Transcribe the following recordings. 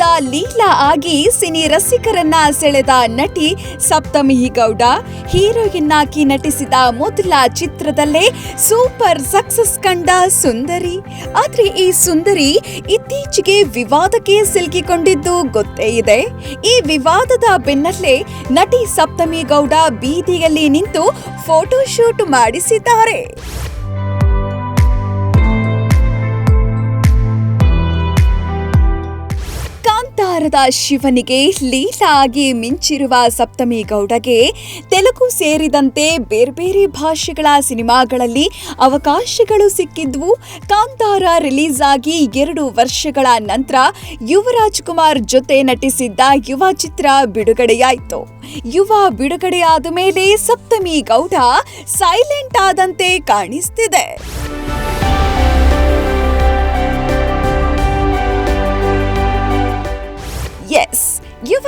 ಲೀಲಾ ಆಗಿ ಸಿನಿ ರಸಿಕರನ್ನ ಸೆಳೆದ ನಟಿ ಸಪ್ತಮಿ ಗೌಡ. ಹೀರೋಯಿನ್ ಆಗಿ ನಟಿಸಿದ ಮೊದಲ ಚಿತ್ರದಲ್ಲೇ ಸೂಪರ್ ಸಕ್ಸಸ್ ಕಂಡ ಸುಂದರಿ. ಆದ್ರೆ ಈ ಸುಂದರಿ ಇತ್ತೀಚೆಗೆ ವಿವಾದಕ್ಕೆ ಸಿಲುಕಿಕೊಂಡಿದ್ದು ಗೊತ್ತೇ ಇದೆ. ಈ ವಿವಾದದ ಬೆನ್ನಲ್ಲೇ ನಟಿ ಸಪ್ತಮಿ ಗೌಡ ಬೀದಿಯಲ್ಲಿ ನಿಂತು ಫೋಟೋಶೂಟ್ ಮಾಡಿಸಿದ್ದಾರೆ. ಕಾಂತಾರದ ಶಿವನಿಗೆ ಲೀಲಾಗಿ ಮಿಂಚಿರುವ ಸಪ್ತಮಿ ಗೌಡಗೆ ತೆಲುಗು ಸೇರಿದಂತೆ ಬೇರೆ ಬೇರೆ ಭಾಷೆಗಳ ಸಿನಿಮಾಗಳಲ್ಲಿ ಅವಕಾಶಗಳು ಸಿಕ್ಕಿದ್ವು. ಕಾಂತಾರ ರಿಲೀಸ್ ಆಗಿ ಎರಡು ವರ್ಷಗಳ ನಂತರ ಯುವರಾಜ್ ಕುಮಾರ್ ಜೊತೆ ನಟಿಸಿದ್ದ ಯುವ ಚಿತ್ರ ಬಿಡುಗಡೆಯಾಯಿತು. ಯುವ ಬಿಡುಗಡೆಯಾದ ಮೇಲೆ ಸಪ್ತಮಿ ಗೌಡ ಸೈಲೆಂಟ್ ಆದಂತೆ ಕಾಣಿಸ್ತಿದೆ.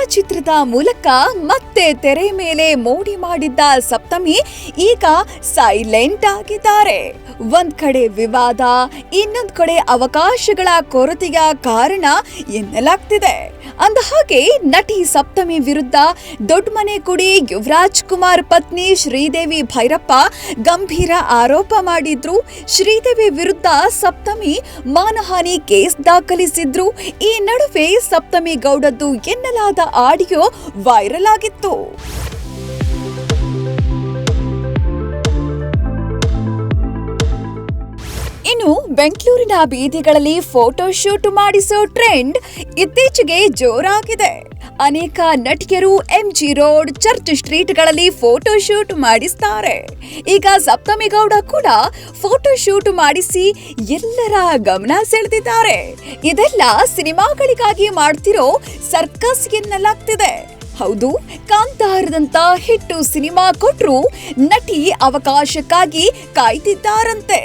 ಚಿತ್ರದ ಮೂಲಕ ಮತ್ತೆ ತೆರೆ ಮೇಲೆ ಮೋಡಿ ಮಾಡಿದ್ದ ಸಪ್ತಮಿ ಈಗ ಸೈಲೆಂಟ್ ಆಗಿದ್ದಾರೆ. ಒಂದ್ ಕಡೆ ವಿವಾದ, ಇನ್ನೊಂದ್ ಕಡೆ ಅವಕಾಶಗಳ ಕೊರತೆಯ ಕಾರಣ ಎನ್ನಲಾಗ್ತಿದೆ. ಅಂದ ಹಾಗೆ ನಟಿ ಸಪ್ತಮಿ ವಿರುದ್ಧ ದೊಡ್ಡಮನೆ ಕುಡಿ ಯುವರಾಜ್ ಕುಮಾರ್ ಪತ್ನಿ ಶ್ರೀದೇವಿ ಭೈರಪ್ಪ ಗಂಭೀರ ಆರೋಪ ಮಾಡಿದ್ರು. ಶ್ರೀದೇವಿ ವಿರುದ್ಧ ಸಪ್ತಮಿ ಮಾನಹಾನಿ ಕೇಸ್ ದಾಖಲಿಸಿದ್ರು. ಈ ನಡುವೆ ಸಪ್ತಮಿ ಗೌಡದ್ದು ಎನ್ನಲಾದ ಆಡಿಯೋ ವೈರಲ್ ಆಗಿತ್ತು. ಇನ್ನು ಬೆಂಗಳೂರಿನ ಬೀದಿಗಳಲ್ಲಿ ಫೋಟೋ ಶೂಟ್ ಮಾಡಿಸೋ ಟ್ರೆಂಡ್ ಇತ್ತೀಚೆಗೆ ಜೋರಾಗಿದೆ. ಅನೇಕ ನಟಿಯರು ಎಂಜಿ ರೋಡ್ ಚರ್ಚ್ ಸ್ಟ್ರೀಟ್ಗಳಲ್ಲಿ ಫೋಟೋಶೂಟ್ ಮಾಡಿಸ್ತಾರೆ. ಈಗ ಸಪ್ತಮಿ ಗೌಡ ಕೂಡ ಫೋಟೋಶೂಟ್ ಮಾಡಿಸಿ ಎಲ್ಲರ ಗಮನ ಸೆಳೆದಿದ್ದಾರೆ. ಇದೆಲ್ಲ ಸಿನಿಮಾಗಳಿಗಾಗಿ ಮಾಡ್ತಿರೋ ಸರ್ಕಸ್ ಎನ್ನಲಾಗ್ತಿದೆ ಹೌದು, ಕಾಂತಾರದಂತ ಹಿಟ್ಟು ಸಿನಿಮಾ ಕೊಟ್ಟರು ನಟಿ ಅವಕಾಶಕ್ಕಾಗಿ ಕಾಯ್ತಿದ್ದಾರಂತೆ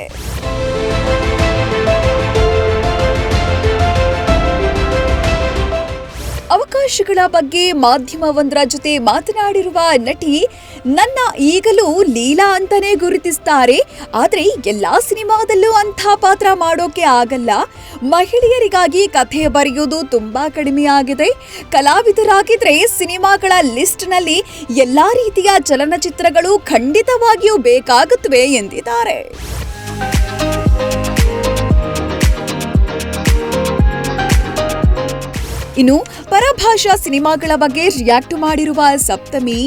ಅವಕಾಶಗಳ ಬಗ್ಗೆ ಮಾಧ್ಯಮವೊಂದರ ಜೊತೆ ಮಾತನಾಡಿರುವ ನಟಿ, ನನ್ನ ಈಗಲೂ ಲೀಲಾ ಅಂತಾನೆ ಗುರುತಿಸ್ತಾರೆ. ಆದರೆ ಎಲ್ಲ ಸಿನಿಮಾದಲ್ಲೂ ಅಂಥ ಪಾತ್ರ ಮಾಡೋಕೆ ಆಗಲ್ಲ. ಮಹಿಳೆಯರಿಗಾಗಿ ಕಥೆ ಬರೆಯೋದು ತುಂಬ ಕಡಿಮೆ ಆಗಿದೆ. ಕಲಾವಿದರಾಗಿದ್ರೆ ಸಿನಿಮಾಗಳ ಲಿಸ್ಟ್ನಲ್ಲಿ ಎಲ್ಲ ರೀತಿಯ ಚಲನಚಿತ್ರಗಳು ಖಂಡಿತವಾಗಿಯೂ ಬೇಕಾಗುತ್ತವೆ ಎಂದಿದ್ದಾರೆ. ಇನ್ನು ಪರಭಾಷಾ ಸಿನಿಮಾಗಳ ಬಗ್ಗೆ ರಿಯಾಕ್ಟ್ ಮಾಡಿರುವ ಸಪ್ತಮಿ,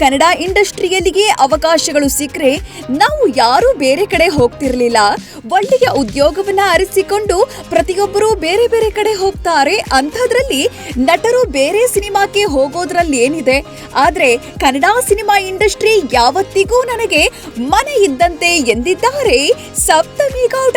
ಕನ್ನಡ ಇಂಡಸ್ಟ್ರಿಯಲ್ಲಿಗೆ ಅವಕಾಶಗಳು ಸಿಕ್ಕರೆ ನಾವು ಯಾರೂ ಬೇರೆ ಕಡೆ ಹೋಗ್ತಿರಲಿಲ್ಲ. ಒಳ್ಳೆಯ ಉದ್ಯೋಗವನ್ನ ಅರಿಸಿಕೊಂಡು ಪ್ರತಿಯೊಬ್ಬರು ಬೇರೆ ಬೇರೆ ಕಡೆ ಹೋಗ್ತಾರೆ. ಅಂಥದ್ರಲ್ಲಿ ನಟರು ಬೇರೆ ಸಿನಿಮಾಕ್ಕೆ ಹೋಗೋದ್ರಲ್ಲಿ ಏನಿದೆ? ಆದರೆ ಕನ್ನಡ ಸಿನಿಮಾ ಇಂಡಸ್ಟ್ರಿ ಯಾವತ್ತಿಗೂ ನನಗೆ ಮನೆ ಇದ್ದಂತೆ ಎಂದಿದ್ದಾರೆ ಸಪ್ತಮಿ ಗೌಡ.